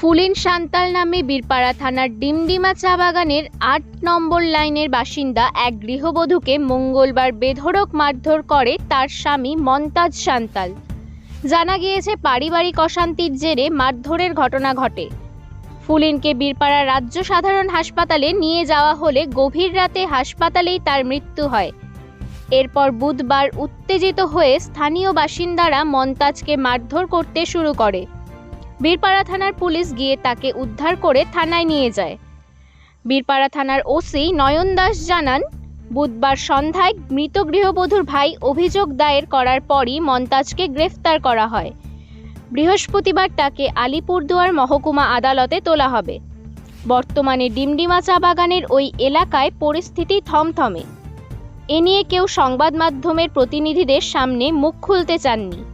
Fluorine Santal নামে বীরপাড়া থানার ডিমডিমা চা বাগানের আট নম্বর লাইনের বাসিন্দা এক গৃহবধূকে মঙ্গলবার বেধড়ক মারধর করে তার স্বামী মন্তাজ সান্তাল। জানা গিয়েছে, পারিবারিক অশান্তির জেরে মারধরের ঘটনা ঘটে। ফুলিনকে বীরপাড়া রাজ্য সাধারণ হাসপাতালে নিয়ে যাওয়া হলে গভীর রাতে হাসপাতালেই তার মৃত্যু হয়। এরপর বুধবার উত্তেজিত হয়ে স্থানীয় বাসিন্দারা মন্তাজকে মারধর করতে শুরু করে। বীরপাড়া থানার পুলিশ গিয়ে তাকে উদ্ধার করে থানায় নিয়ে যায়। বীরপাড়া থানার ওসি নয়ন দাস জানান, বুধবার সন্ধ্যায় মৃত গৃহবধূর ভাই অভিযোগ দায়ের করার পরই মন্তাজকে গ্রেফতার করা হয়। বৃহস্পতিবার তাকে আলিপুরদুয়ার মহকুমা আদালতে তোলা হবে। বর্তমানে ডিমডিমা চা বাগানের ওই এলাকায় পরিস্থিতি থমথমে। এ নিয়ে কেউ সংবাদ মাধ্যমের প্রতিনিধিদের সামনে মুখ খুলতে চাননি।